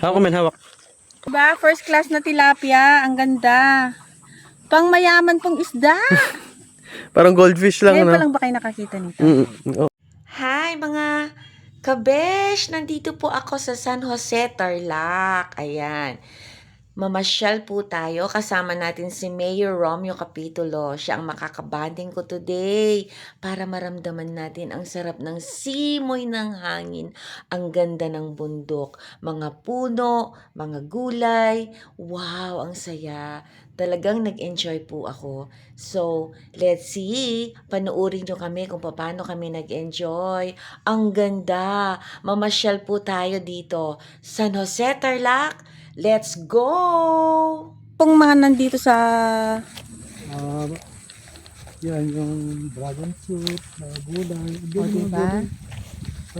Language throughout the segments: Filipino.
Hawak ko men, hawak. Diba? First class na tilapia. Ang ganda. Pang mayaman pong isda. Parang goldfish lang, Ngayon ano? pa lang ba kayo nakakita nito? Mm, oh. Hi mga kabesh! Nandito po ako sa San Jose, Tarlac. Ayan. Mamasyal po tayo. Kasama natin si Mayor Romeo Capitulo. Siya ang makakabanding ko today para maramdaman natin ang sarap ng simoy ng hangin, ang ganda ng bundok, mga puno, mga gulay. Wow, ang saya. Talagang nag-enjoy po ako. So, let's see. Panuorin nyo kami kung paano kami nag-enjoy. Ang ganda. Mamasyal po tayo dito. San Jose, Tarlac. Let's go! Pong mga nandito sa... Ah, yan yung dragon fruit, mga gulay. O, diba?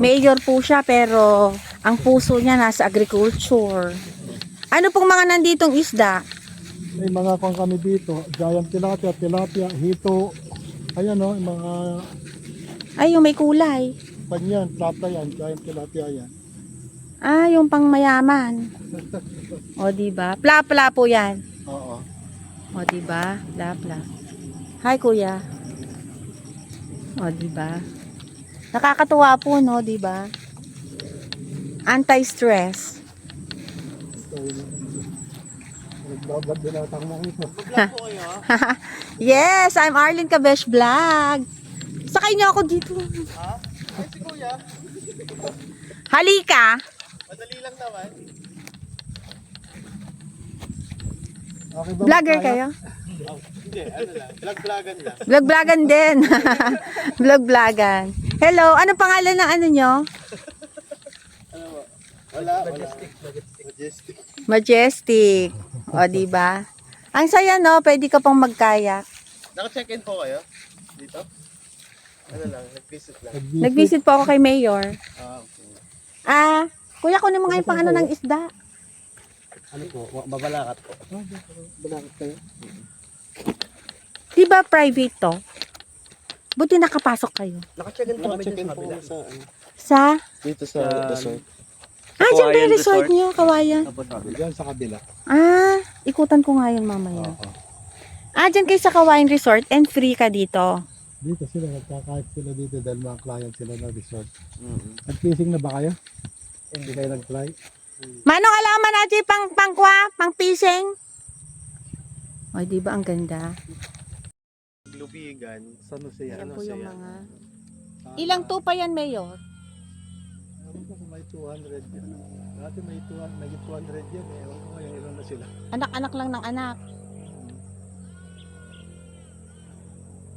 Mayor po siya pero ang puso niya nasa agriculture. Ano pong mga nanditong isda? May mga kong kami dito, giant tilapia, tilapia, hito. Ayan o, yung mga Ay, yung may kulay. panyan, plata yan, giant tilapia yan. Ah, yung pang mayaman. O, diba? Pla-pla po yan. Oo. O, diba? Pla-pla. Hi, kuya. O, diba? Nakakatuwa po, no? Diba? Anti-stress. Atang mo ito. yes, I'm Arlene Kabesh Vlog. Sakay niyo ako dito. Ay, si kuya, Halika. Madali lang naman. Okay ba? Vlogger kayo? Hindi, ano lang, vlog-vlogan lang. Vlog-vlogan din. Vlog-vlogan. Hello, ano pangalan ng ano nyo? Wala, Majestic. Majestic. Majestic. O, di ba? Ang saya, no? Pwede ka pang magkayak. Naka-check-in po kayo? Dito? Ano lang, nag-visit lang. Nag-visit po ako kay Mayor. Ah, okay. Ah, kuya, kunin mo nga yung pang ano ng isda. Ano po? Babalakat po. Babalakat kayo? Di ba private to? Buti nakapasok kayo. Naka-check-in po kami dito sa ano, Sa? dito sa resort. Ah, dyan ba yung resort nyo, Kawayan? Diyan sa kabila. Ah, ikutan ko nga yun mamaya. Oo. Ah, dyan kayo sa Kawayan Resort and free ka dito. Dito sila, nagkakahit sila dito dahil mga client sila na resort. Nag-fishing na ba kayo? Hindi kayo nag-fly? Manong alaman natin pang pangkwa, pang fishing. O, di ba ang ganda? Lubigan, San Jose, Yan po yung mga... Ilang tupa yan, Mayor? Ewan ko kung may 200 yan. Dati may 200, may 200 yan eh. Ewan ko ngayon ilan na sila. Anak-anak lang ng anak.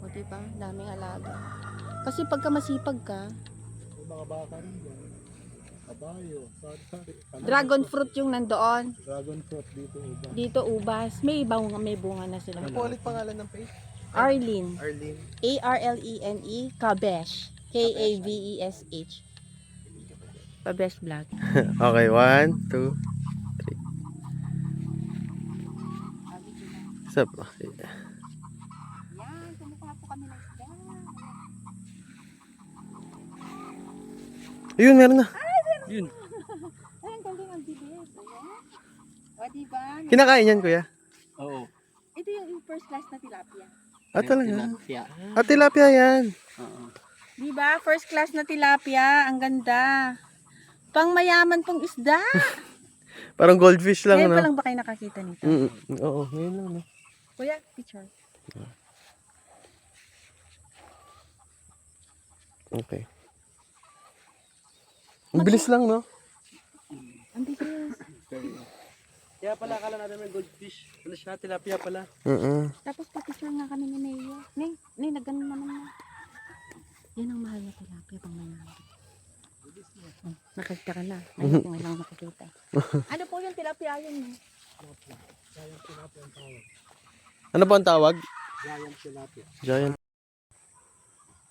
O, di ba? Daming alaga. Kasi pagka masipag ka, May mga baka rin yan. Kabayo, dragon fruit yung nandoon. Dragon fruit dito uba. Dito, ubas. May bunga, may bunga na sila. Ano po ulit pangalan ng page? Arlene. Arlene. A-R-L-E-N-E, E, Kabesh. K-A-V-E-S-H. Kabesh Vlog. Okay, one, two, three. Sup? Isda. Ayun, meron na. Ayun, galing ang bilis. Ayan. O, diba? Kinakain yan, kuya. Oo. Ito yung first class na tilapia. Ah, talaga. Tilapia. Ah, tilapia yan. Oo. Diba? First class na tilapia. Ang ganda. Pang mayaman pong isda. Parang goldfish lang, Ngayon pa ano? lang ba kayo nakakita nito? Mm, oo, ngayon lang, no? Kuya, picture. Okay. Ang bilis lang, no? Ang bilis. Kaya pala akala natin may goldfish. Ano siya? Tilapia pala. Mm Tapos pa-picture nga kami ni Mayor. Nay, nay, nagano naman na. Yan ang mahal na tilapia pang mayaman. Oh, nakakita ka na. Ngayon ko lang nakikita. ano po yung tilapia yun? eh? Ano po ang tawag? Giant tilapia. Giant.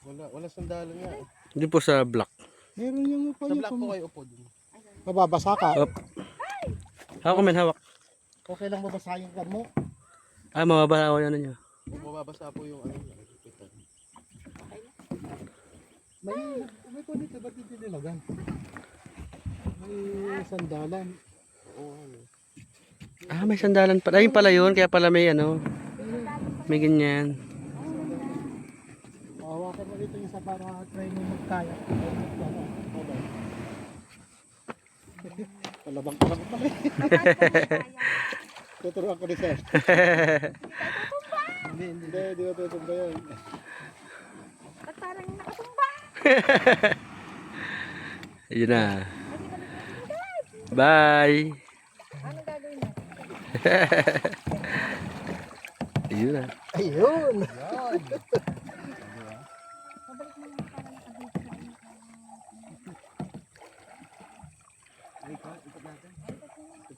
Wala, wala sandalo eh. Hindi po sa black. Meron yung upo Sa black po kayo upo dun. Mababasa ka. Up. Hawak ko, men, hawak. Okay lang mabasahin ka mo. Ah, mababa ako yan, ano nyo. Mababasa po yung ano. May, may po dito, ba't hindi nilagan? May sandalan. Ah, may sandalan pala. Ayun pala yun. Kaya pala may ano. May ganyan. Hawakan mo dito yung isa para try mo magkaya. Palabang ka lang pala. Tuturuan ko ni sir. Hindi, hindi. Hindi, di ko tutumba yan. Ba't parang nakatumba? Ayun na. Bye. Anong gagawin? Ayun na. Ayun! Pabalik mo lang para nakabit na ano.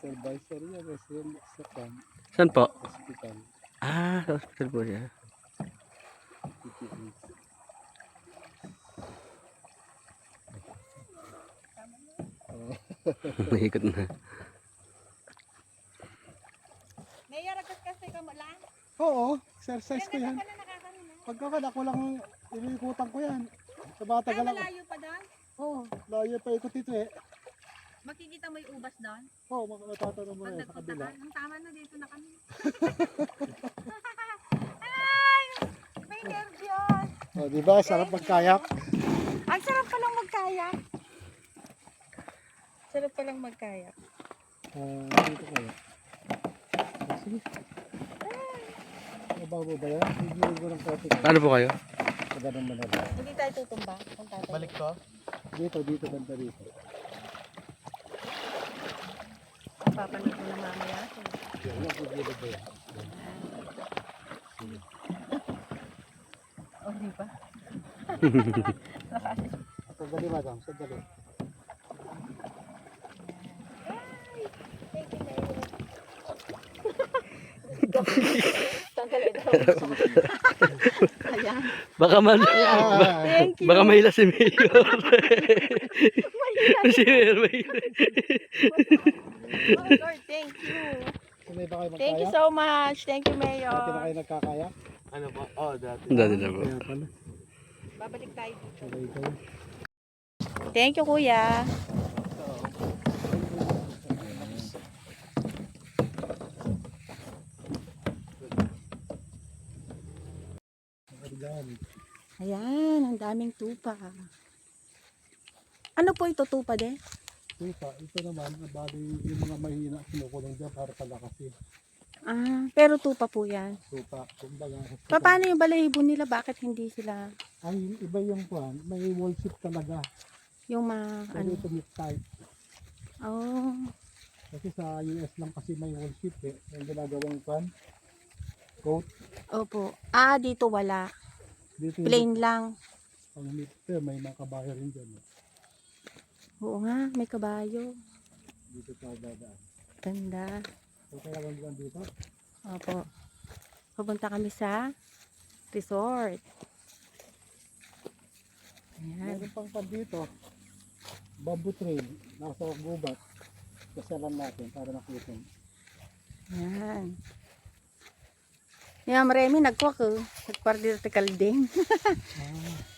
Supervisor yan. Resident sa kan. Saan po? Hospital. Ah, sa hospital po siya. PPH. Mahikot na. Mayor, agad kasi ka mo lang. Oo, exercise ko yan. Wala nakakanina. Pagkakad ako lang inikutan ko yan. Sa bata Ay, lang. malayo pa doon? Oo, layo pa ikot ito eh. Makikita mo yung ubas doon? Oo, oh, matatanong mo Pag yan sa nagpunta kabila. ka, ang tama na dito na kami. Ay! May nervyos! Oh, di ba? Sarap magkayak. Ang sarap palang magkayak. Sarap palang magkayak. Ah, dito kayo. Ah, Sige. Mabago ba yan? Hindi ko ng ko. Paano po kayo? Na ba? Hindi tayo tutumba. Balik ko. Dito, dito, banda dito. Papanood mo na mamaya. Ba yan? O, di ba? Sandali, madam, sandali. Sandali daw. Ayan. Baka man, Thank you. baka mahila si Mayor. si Mayor mahila. Oh, Lord, thank you. Sanay ba kayo? Thank you so much. Thank you, Dati na Mayor. kayo nagkakayak? Ano po? Oh, dati. Dati na po. Kaya pala. Babalik tayo dito. Sabay kayo. Thank you, Kuya. Organ. Ayan, ang daming tupa. Ano po ito, tupa de? Ito, ito naman, bali yung mga mahina kinukulong dyan para palakasin. Ah, pero tupa po yan. Supa, kumbaga. Pa, paano yung balahibo nila? Bakit hindi sila Ay, iba yung kwan, may wall sheet talaga. yung ma... Pwede Ano? ito type. Oh, Kasi sa US lang kasi may wall sheet eh. Yung ginagawang kwan, coat. opo. Ah, dito wala. Dito yung Plain lang. Ang eh, may mga kabayo rin dyan. Eh. Oo nga, may kabayo. Dito tayo dadaan. Ganda. So kaya lang dito. Opo. Pupunta kami sa resort. Ayan. Meron pang pan dito. Bamboo trail. Nasa gubat. Kasalan natin para nakita. Ayan. Yan, marami nagkwak oh. Nagpartical din.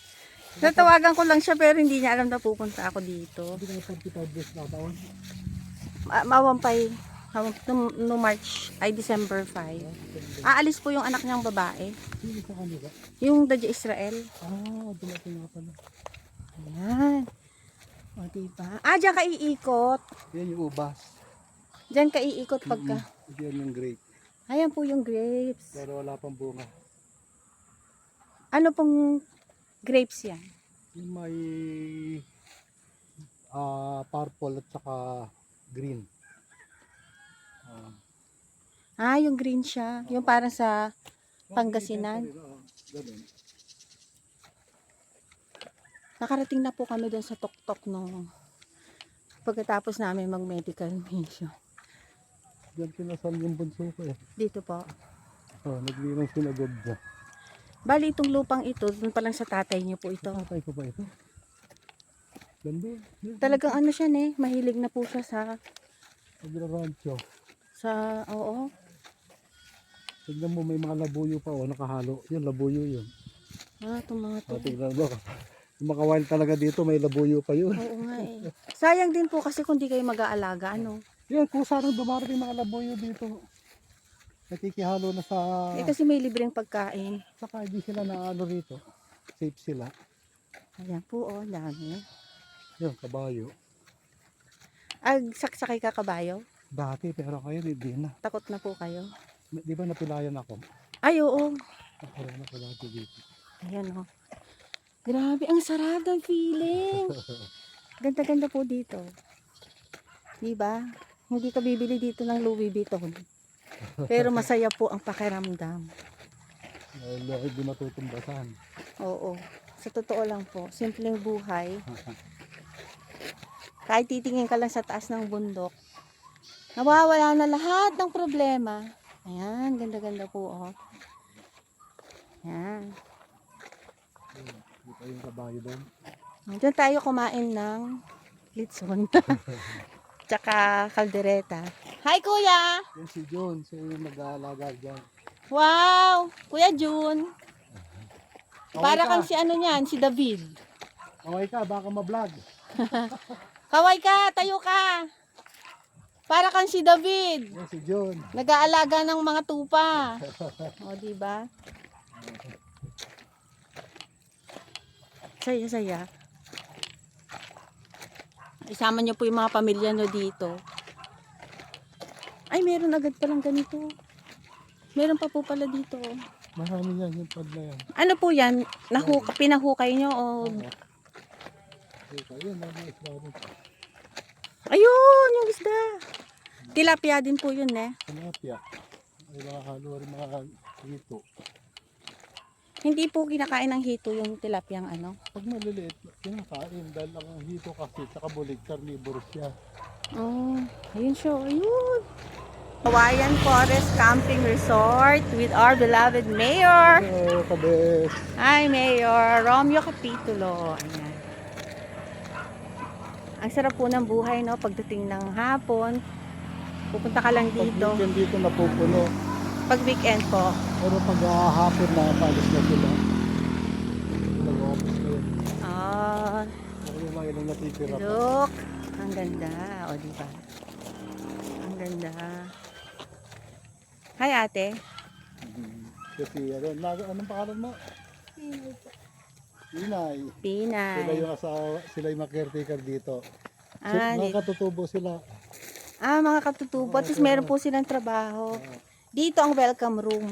Natawagan ko lang siya pero hindi niya alam na pupunta ako dito. Hindi na 45 days na taon. Ma mawampay. Mawam- No, no March, ay December 5. Aalis po yung anak niyang babae. Yung Dadya Israel. Ah, dumating nga pala. Ayan. O, diba? Ah, diyan ka iikot. Yan yung ubas. Diyan ka iikot pagka. Yan yung grape. Ayan po yung grapes. Pero wala pang bunga. Ano pong grapes yan? Yung may ah purple at saka green. Ah, Ah, yung green siya. Yung parang sa Pangasinan. Ganun. Nakarating na po kami doon sa tuktok nung pagkatapos namin mag-medical mission. Yan kinasal yung bunso ko eh. Dito po. Oh, naglinang sinagod niya. Bali itong lupang ito, doon pa lang sa tatay niyo po ito. Tatay ko ba ito? Ganda. Talagang ano siya eh, mahilig na po siya sa, Nagra-rancho. sa, oo. Tignan mo may mga labuyo pa oh, nakahalo. Yun, labuyo yun. Ah, itong mga to. Oh, tignan mo. Yung talaga dito, may labuyo pa yun. Oo nga eh. Sayang din po kasi kung di kayo mag-aalaga, ano. Yan, kung saan dumarating mga labuyo dito. Nakikihalo na sa... Eh, kasi may libreng pagkain. Saka hindi sila na ano rito. Safe sila. Ayan po, oh, dami. Yun, kabayo. Ag, saksakay ka kabayo? Dati, pero kayo hindi na. Takot na po kayo? Di ba napilayan ako? Ay, oo. Ako rin ako dati dito. Ayan, oh. Grabe, ang sarap ng feeling. Ganda-ganda po dito. Di ba? Hindi ka bibili dito ng Louis Vuitton. Pero masaya po ang pakiramdam. Dahil hindi matutumbasan. Oo. Sa totoo lang po, simpleng buhay. Kahit titingin ka lang sa taas ng bundok, nawawala na lahat ng problema. Ayan, ganda-ganda po, oh. Ayan. Di pa yung kabayo doon. Diyan tayo kumain ng litson. Tsaka kaldereta. Hi, Kuya! Yan si siya yung mag-aalaga dyan. Wow! Kuya June! Okay Para ka. kang si ano niyan, si David. Okay ka, baka ma-vlog. Kaway ka! Tayo ka! Para kang si David. Yan si John. Nag-aalaga ng mga tupa. O, di ba? Saya, saya. Isama niyo po yung mga pamilya niyo dito. Ay, meron agad palang ganito. Meron pa po pala dito. Marami yan yung pad na yan. Ano po yan? Nahu pinahukay niyo o... Ayun, yung isda. Tilapia din po yun eh. Tilapia. Ay, nakahalo rin mga hito. Hindi po kinakain ng hito yung tilapia ang ano. Pag maliliit, kinakain dahil ang hito kasi tsaka bulig, carnivorous siya. Oh, ayun siya, ayun. Hawaiian Forest Camping Resort with our beloved Mayor. Hello, kabes. Hi, Mayor. Romeo Capitulo. Ayan. Ang sarap po ng buhay, no? Pagdating ng hapon, pupunta ka lang Pag dito. weekend dito napupuno. Pag weekend po. Pero pag ah, hapon na, palis na sila. Nag-office na yun. Ah, yung mga ilang natitira pa. look. Ang ganda. O, di ba? Ang ganda. Hi, ate. Mhm. Kasi ano, na, anong pangalan mo? Inay. Sila Pinay. yung asawa, sila yung caretaker dito. So, Ah, di- nakatutubo sila. Ah, mga katutubo. Tapos meron po silang trabaho. Dito ang welcome room.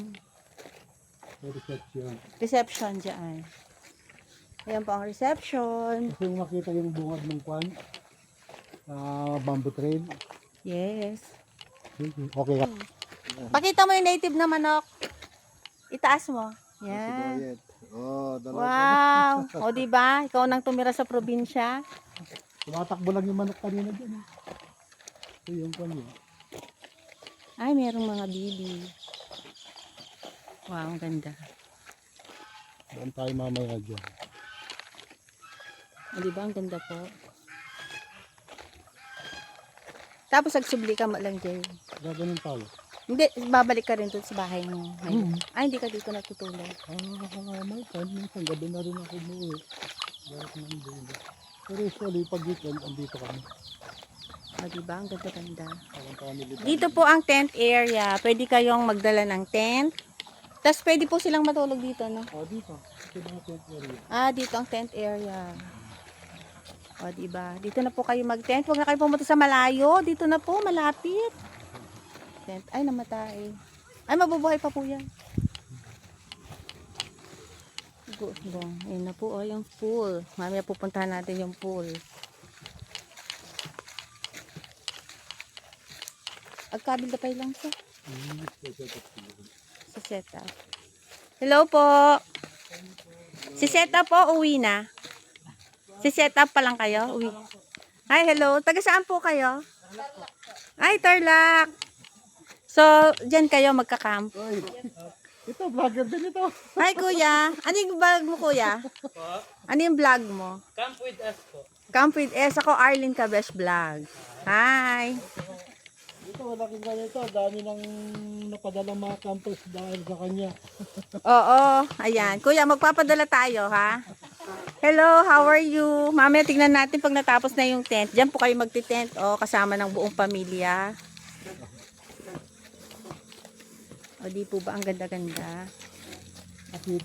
reception. Reception dyan. Ayan po ang reception. Gusto mo makita yung bungad ng kwan? Ah, bamboo trail. Yes. Okay ka. Pakita mo yung native na manok. Itaas mo. Si Yan. Oh. Wow. O, di ba? Ikaw nang tumira sa probinsya. Tumatakbo lang yung manok kanina dyan. eh. Ito yung kwan yun. Ay, merong mga bibi. Wow, ang ganda. Doon tayo mamaya dyan. O, di ba? Ang ganda po. Tapos nagsubli ka mo lang dyan. Gaganon tayo. Hindi, babalik ka rin doon sa bahay mo. ngayon. Ay, hindi ka dito natutulog. Ah, may time. Minsan gabi na rin ako. Balik na ang dulo. Pero usually, pag weekend, andito kami. O, di ba? Ang ganda-ganda. Dito po ang tent area. Pwede kayong magdala ng tent. Tapos pwede po silang matulog dito, no? Oh, dito. Ito yung tent area. Ah, dito ang tent area. O, diba? Dito na po kayo mag-tent. Huwag na kayo pumunta sa malayo. Dito na po, malapit. Tent. Ay, namatay. Ay, mabubuhay pa po yan. Go, go. Ayun na po, oh, yung pool. Mamaya pupuntahan natin yung pool. Agkabil na pa lang activity. sa setup. Hello po. Si setup po, uwi na. Si setup pa lang kayo? Uwi. Hi, hello. Taga saan po kayo? Ay, Tarlac. So, dyan kayo magka-camp. Oy, ito, vlogger din ito. Hi, kuya. Ano yung vlog mo, kuya? Ano yung vlog mo? Camp with us po. Camp with S. Ako, Arlene Cabesh Vlog. Hi. Malaking ganito. Dami nang napadalang mga campers dahil sa kanya. Oo, ayan. Kuya, magpapadala tayo, ha? Hello, how are you? Mamaya tingnan natin pag natapos na yung tent. Diyan po kayo magti-tent, oh, kasama ng buong pamilya. O, di po ba ang ganda-ganda? Kasi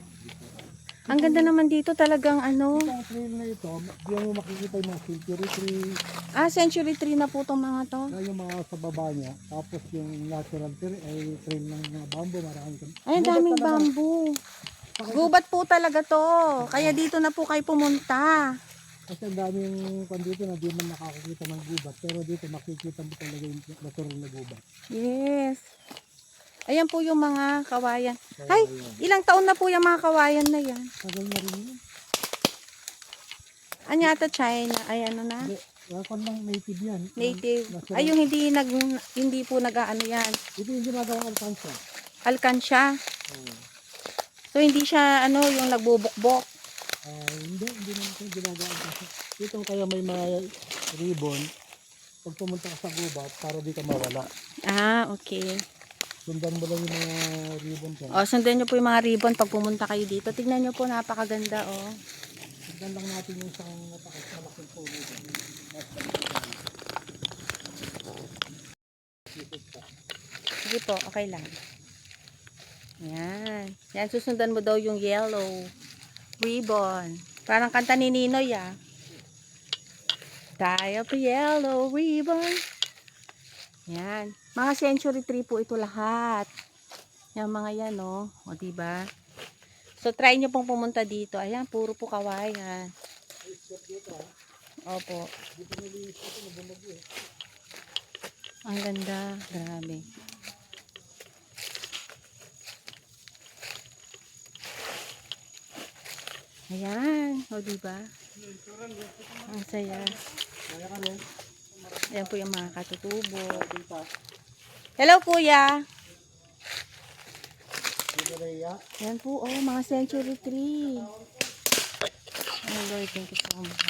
Ang ganda naman dito talagang ano. itong trail na ito, diyan mo makikita yung mga century tree, Ah, century tree na po tong mga to. na yung mga sa baba niya. Tapos yung natural tree ay trail ng mga bamboo, marami kami. Ay, ang daming bamboo. Gubat po talaga to. Kaya dito na po kayo pumunta. Kasi ang daming kwan dito na di man nakakakita ng gubat. Pero dito makikita mo talaga yung natural na gubat. Yes. Ayan po yung mga kawayan. Ay, ilang taon na po yung mga kawayan na yan? Tagal na rin yun. Anyata China, ay ano na? Kwan lang native yan. Native. Ay, yung hindi nag hindi po nag-ano yan. Ito yung ginagawang alkansya. Alkansya. Oo. So hindi siya ano yung nagbubukbok. Ah, hindi, hindi naman ito ginagawang alkansya. Ito kaya may mga ribbon. Pag pumunta ka sa gubat, para di ka mawala. Ah, okay. Sundan mo lang yung mga ribbon ko. O, sundan nyo po yung mga ribbon pag pumunta kayo dito. Tignan nyo po, napakaganda, oh. Sundan lang natin yung isang napakas malaking puno dyan. Sige po, okay lang. Yan. Yan, susundan mo daw yung yellow ribbon. Parang kanta ni Ninoy, ah. Tie up a yellow ribbon. Yan. Mga century tree po ito lahat. Yan mga yan, oh. O, diba? So, try nyo pong pumunta dito. Ayan, puro po kawayan. Opo. Ang ganda. Grabe. Ayan. O, diba? Ang saya. Ayan po yung mga katutubo. Hello, kuya. Ayan po, oh, mga century tree. Oh, Lord, thank you so much.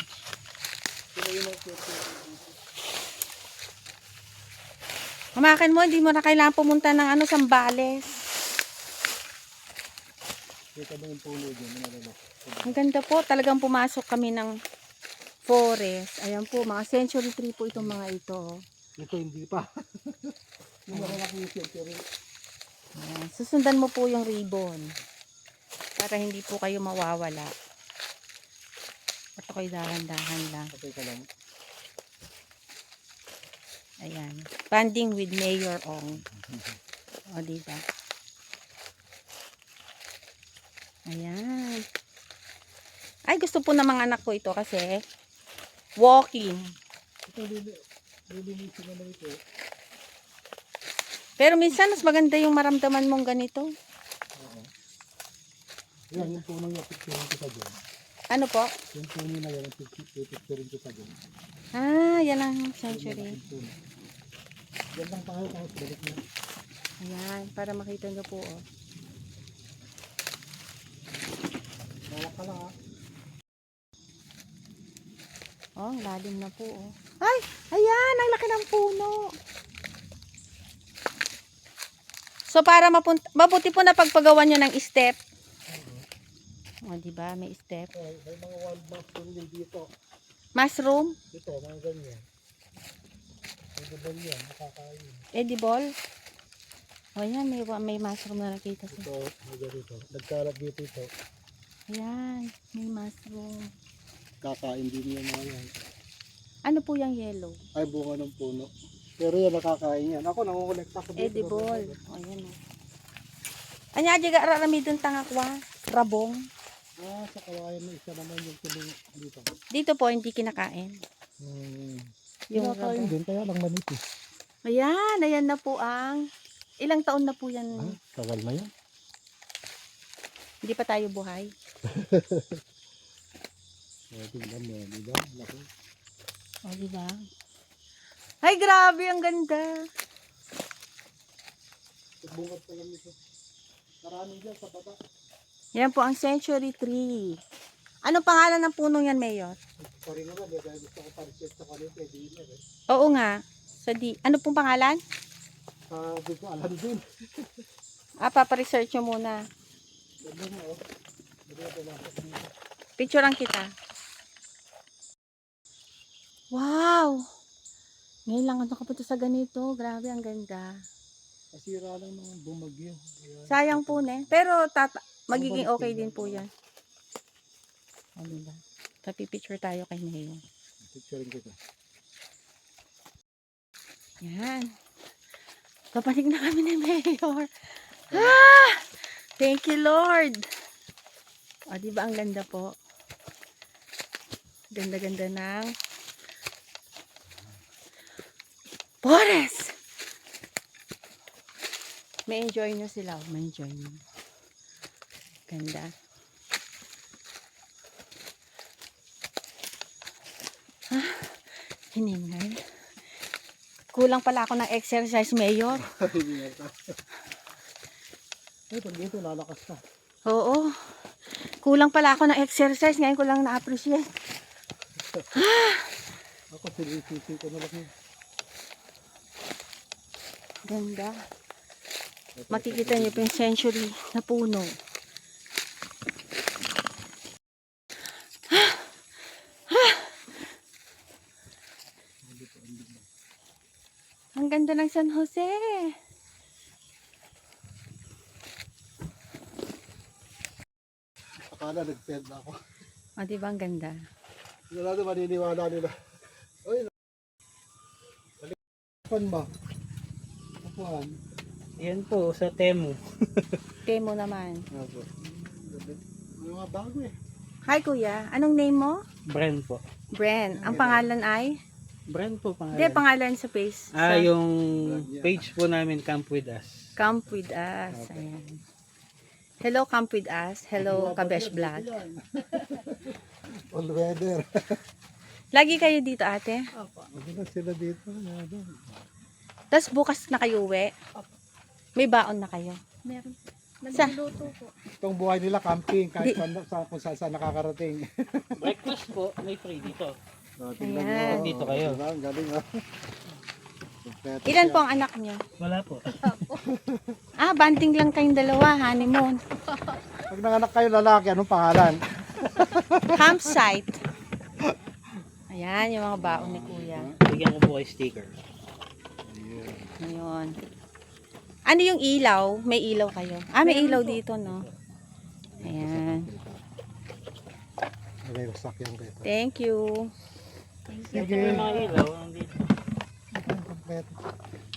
Kumakan mo, hindi mo na kailangan pumunta ng ano, Sambales. Kita mo yung puno dyan. Ang ganda po, talagang pumasok kami ng forest. Ayan po, mga century tree po itong mga ito. oh. Ito hindi pa. Ayan. Susundan mo po yung ribbon. Para hindi po kayo mawawala. At ako'y dahan-dahan lang. Ka lang. Ayan. Banding with Mayor Ong. O, diba? Ayan. Ay, gusto po ng mga anak ko ito kasi walking. Ito lili. Lilinisin na lang ito. Pero minsan, mas maganda yung maramdaman mong ganito. Yan, yung puno yung picturein kita dyan. Ano po? Yung puno na yan, yung picturein kita dyan. Ah, yan ang century. Yan lang tayo, tapos balik na. Ayan, para makita nyo po. Oh. Malak ka lang ha. Oh, ang lalim na po. Oh. Ay, ayan, ang laki ng puno. So, para mapunta, mabuti po na pagpagawa nyo ng step. O, di ba? May step. Oh, may mga wild mushroom din dito. Mushroom, Ito, mga ganyan. Ba yan? Nakakain. edible. O, yan, may, may mushroom na nakita siya. Ito, mga ganito. Nagkalat dito ito. Ayan, may mushroom. Kakain din yung mga yan. Ano po yung yellow? Ay, bunga ng puno. Pero yan, nakakain yan. Ako, nangungulikta ko dito. Edible. O, yan o. Anya, diga rarami dun tangakwa. Rabong. Ah, sa kawayan na isa naman yung tuloy dito. Dito po, hindi kinakain. Hmm. Yung Kinakain rabong. din, kaya lang manipis. Ayan, ayan na po ang... Ilang taon na po yan. Ah, tagal na yan. Hindi pa tayo buhay. Oh, tingnan mo, di ba? O, di ba? Ay, grabe, ang ganda. Bungad pa lang nito. Marami dyan sa baba. Yan po ang century tree. Ano pangalan ng punong yan, Mayor? Sorry naman, eh, dahil gusto ko pa-research sa kanito, eh, di na eh. Oo nga. Sa di... Ano pong pangalan? Ah, di ko alam din. Ah, paparesearch nyo muna. Ganda nga, oh. Hindi. Picturean kita. Wow! Ngayon lang ako nakapunta sa ganito. Grabe, ang ganda. Nasira lang ng bumagyo. Kaya, Sayang po ne. Pero tata magiging okay din po yan. Ano ba? Papipicture tayo kay Neo. Picturein kita. Yan. Papanig na kami ni Mayor. Ah! Thank you, Lord. O, di ba ang ganda po? Ganda-ganda ng Forest! May enjoy nyo sila. oh. May enjoy nyo. Ganda. Ah, hiningal. Kulang pala ako ng exercise, Mayor. Eh, pag dito, lalakas ka. Oo. Kulang pala ako ng exercise. Ngayon ko lang na-appreciate. Ako, sinisisi ko na lang yun. Ganda. Makikita niyo po yung century na puno. Ang ganda ng San Jose. Akala nag-fed na ako. O, di ba ang ganda? Wala na maniniwala nila. Uy, Pan ba? Apuan. Yan po, sa Temu. Temo naman. Apo. May mga bago eh. Hi, kuya. Anong name mo? Brand po. Bren. Ang pangalan ay? Brand po pangalan. Hindi, pangalan sa face. ah, sa yung page po namin, Camp With Us. Camp with us. Ayan. Hello, Camp with us. Hello, Kabesh Vlog. All weather. Lagi kayo dito, ate? Hindi na sila dito. Tapos bukas na kayo uwi? May baon na kayo? Meron. Nagluluto po. Itong buhay nila camping kahit Di- saan, saan, kung saan, saan nakakarating. Breakfast po, may free dito. So, tingnan Ayan. mo. Dito kayo. Diba? Ang galing ah. Kompleto Ilan siya. po ang anak niyo? Wala po. Ah, banting lang kayong dalawa, honeymoon. Pag nanganak kayo lalaki, anong pangalan? Campsite. Ayan, yung mga baon ni kuya. Bigyan ko po kayo sticker. Ngayon. Ano yung ilaw? May ilaw kayo? Ah, may ilaw dito, no? Ayan. May sasakyan ito. Thank you. Nandito. Kompleto.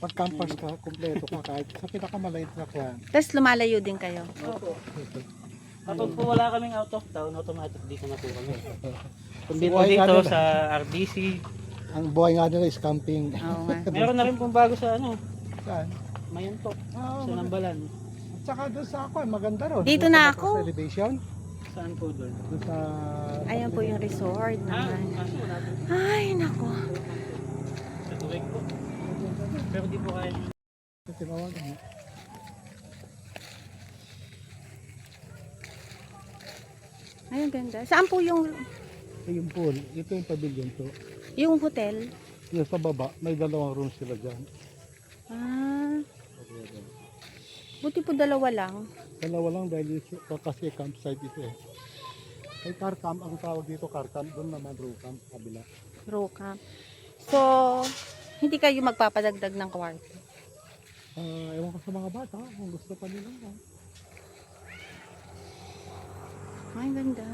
Pag campers ka, kompleto ka kahit sa pinakamaliit na kyan. Tapos lumalayo din kayo. Kapag po wala kaming out of town, automatic dito na po kami. Kung dito dito sa RDC, Ang buhay nga nila is camping. Oo nga. meron na rin pong bago sa ano, Saan? Mayantok, Ah, sa Nambalan. At saka doon sa ako, maganda ron. Dito Doon na sa ako. Sa elevation. Saan po doon? Doon sa... Ayan po yung resort Ah, naman. kaso wala po Ay, nako. sa tuwing po. Pero di po kaya Tinawagan mo. Ay, ang ganda. Saan po yung, Yung pool. Ito yung pavilion to. yung hotel? Yung sa baba, may dalawang rooms sila dyan. Ah, buti po dalawa lang. Dalawa lang dahil ito kasi campsite ito eh. May car camp, ang tawag dito car camp. Doon naman row camp, kabila. Row camp. So, hindi kayo magpapadagdag ng kwarto. Ah, ewan ko sa mga bata, kung gusto pa nila. Ay, ganda.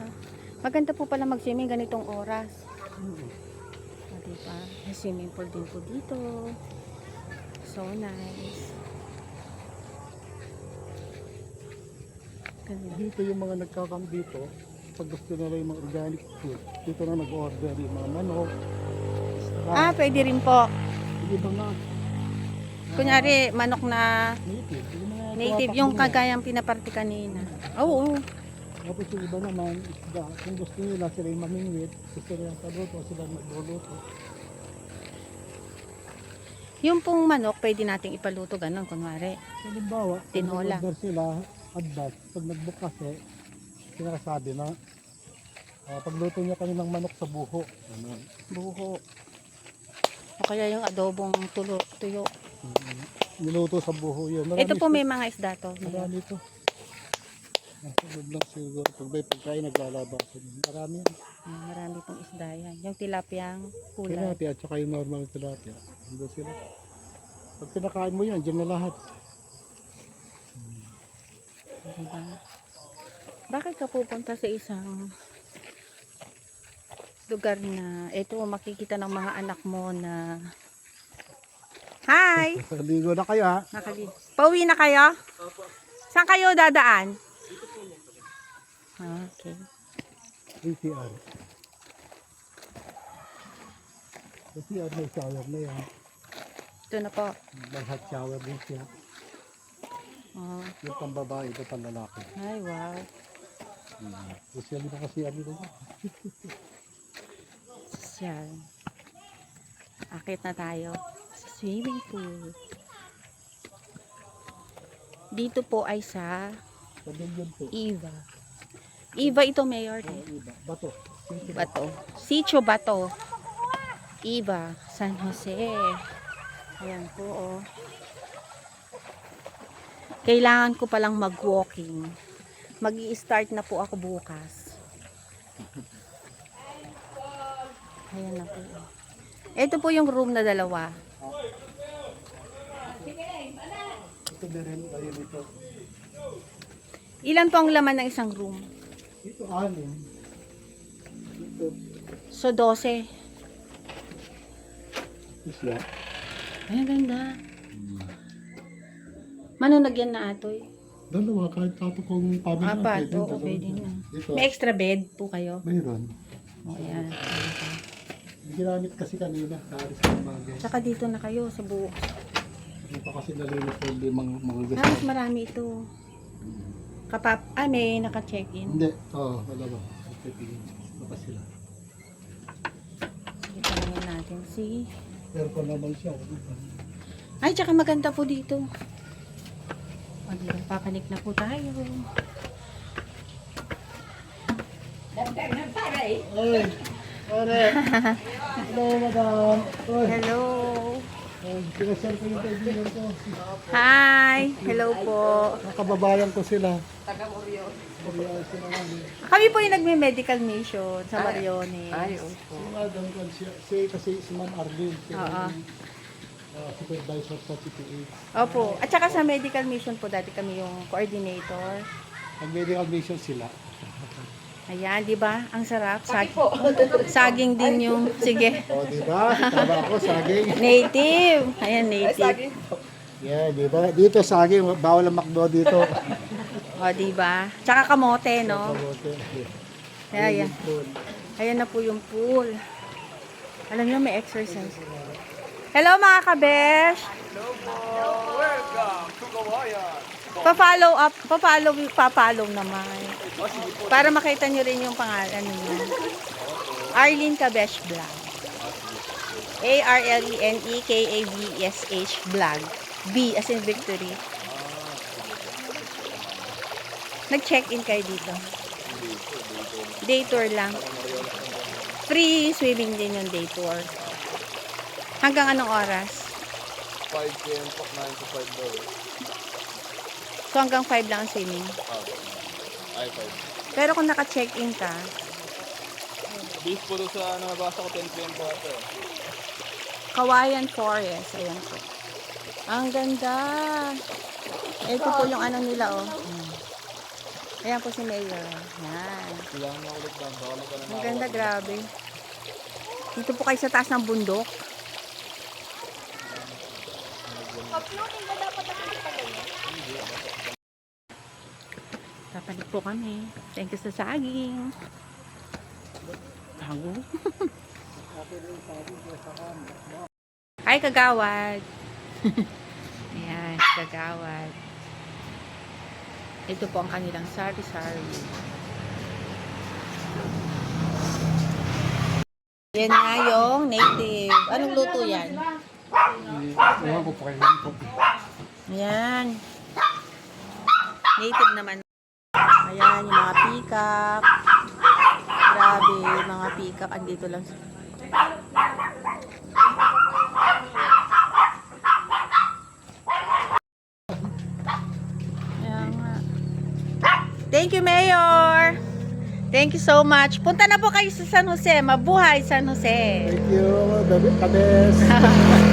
Maganda po pala mag-swimming ganitong oras. O, diba? May swimming pool din po dito. So nice. Ganda. Dito yung mga nagka-camp dito, pag gusto nila yung mga organic food, dito na nag-order yung mga manok, isda, Ah, pwede rin po. yung nga, Kunyari, manok na native. Yung mga native, yung kagayang pinaparte kanina. Oo. Tapos yung iba naman, isda. Kung gusto nila sila yung mamingwit, gusto nila sa luto, sila magluluto. Yung pong manok, pwede nating ipaluto ganun, kunwari. Halimbawa, Tinola. nag-order sila, advance, pag nag-book kasi, sinakasabi na, ah, pagluto niya kami ng manok sa buho. Ano, Buho. O kaya yung adobong tulo, tuyo. niluto sa buho yun. Marami Ito po may mga isda to. Marami ito. Nasa lang siguro. Pag may pagkain, naglalabasan. Marami yan. Ah, marami pong isda yan. Yung tilapyang kulay. Tilapia at saka yung normal tilapia. Hindi sila. Pag pinakain mo yan, dyan na lahat. Diba? Bakit ka pupunta sa isang lugar na ito makikita ng mga anak mo na Hi! Ligo na kayo ha. Nakali. Pauwi na kayo? Saan kayo dadaan? Ah, Okay. ATR. ATR may shower na yan. Ito na po. May hot shower din siya. Oh, Yung pang babae, ito pang lalaki. ay, wow. Social na kasi ano na yan. Sosyal. Akit na tayo sa swimming pool. Dito po ay sa Pamilyon po. Eva. Eva ito, Mayor. Iba. Bato. Sisi. Bato. Sitio Bato. Eva, San Jose. Ayan po, oh. Kailangan ko palang mag-walking. mag start na po ako bukas. Ayan na po. oh. Ito po yung room na dalawa. Ilan po ang laman ng isang room? Ito anim. Ito. So, 12. Ito siya. Ay, ganda. Manunagyan na atoy. Dalawa, kahit tato kong pamilya. Apat, pwede, oo, pwede na. Ito. May extra bed po kayo. Mayroon. O, ayan. Ginamit kasi kanina. Kaaris ng bagay. Tsaka dito na kayo sa buo. Hindi pa kasi nalinis ko yung mga. Ah, mas marami ito. Kapap, ah, may naka-check-in. Hindi. Oo, wala ba. Pipigin. Baka sila. Sige, tanongin natin si... Aircon naman siya. Ay, tsaka maganda po dito. O, di ba, papanik na po tayo. Ay! Pare! Hello, madam. Oy, Hello. Ay, pinasal ko yung kaibigan ko. Hi. Hello po. Nakababayan ko sila. Sila namin. Kami po yung nagme-medical mission sa Mariones. Si madam ko siya. Si, kasi si Ma'am Arlene. Si Oo. uh, supervisor sa CPH. Opo. At saka sa medical mission po dati kami yung coordinator. Nag-medical mission sila. Ayan, di ba? Ang sarap. Sag saging din yung, sige. O, di ba? Tama ako, saging. Native. Ayan, native. Yeah, di ba? Dito saging, bawal ang makdo dito. O, di ba? Tsaka kamote, no? Kamote. Ayan, ayan. Ayan na po yung pool. Alam niyo, may exercise. Hello mga kabesh! Hello po! Welcome to Kawayan! Pa-follow up, pa-follow, pa-follow naman. Para makita niyo rin yung pangalan niyo. Arlene Kabesh Vlog. E A-R-L-E-N-E-K-A-B-S-H Vlog. B as in victory. Nag-check-in kayo dito. Day tour lang. Free swimming din yung day tour. Hanggang anong oras? 5 p.m. po, 9 to 5 daw. So hanggang 5 lang ang swimming. Ay, 5. Pero kung naka-check-in ka, Base po doon sa nabasa ko 10 p.m. po ate. Kawayan Forest. Ayan po. Ang ganda. Ito po yung ano nila, oh. Hmm. Ayan po si Mayor. Yan. Kailangan na ulit lang. Baka Ang ganda, grabe. Dito po kayo sa taas ng bundok. Papalit po kami. Thank you sa saging. Tago. Hi, kagawad. Ayan, kagawad. Ito po ang kanilang sari-sari. Yan nga yung native. Anong luto yan? Ewan ko pa kayo po. Yan. Native naman. Ayan, yung mga peacock. Grabe, yung mga peacock. Andito lang. Thank you, Mayor. Thank you so much. Punta na po kayo sa San Jose. Mabuhay, San Jose. Thank you, the kabes.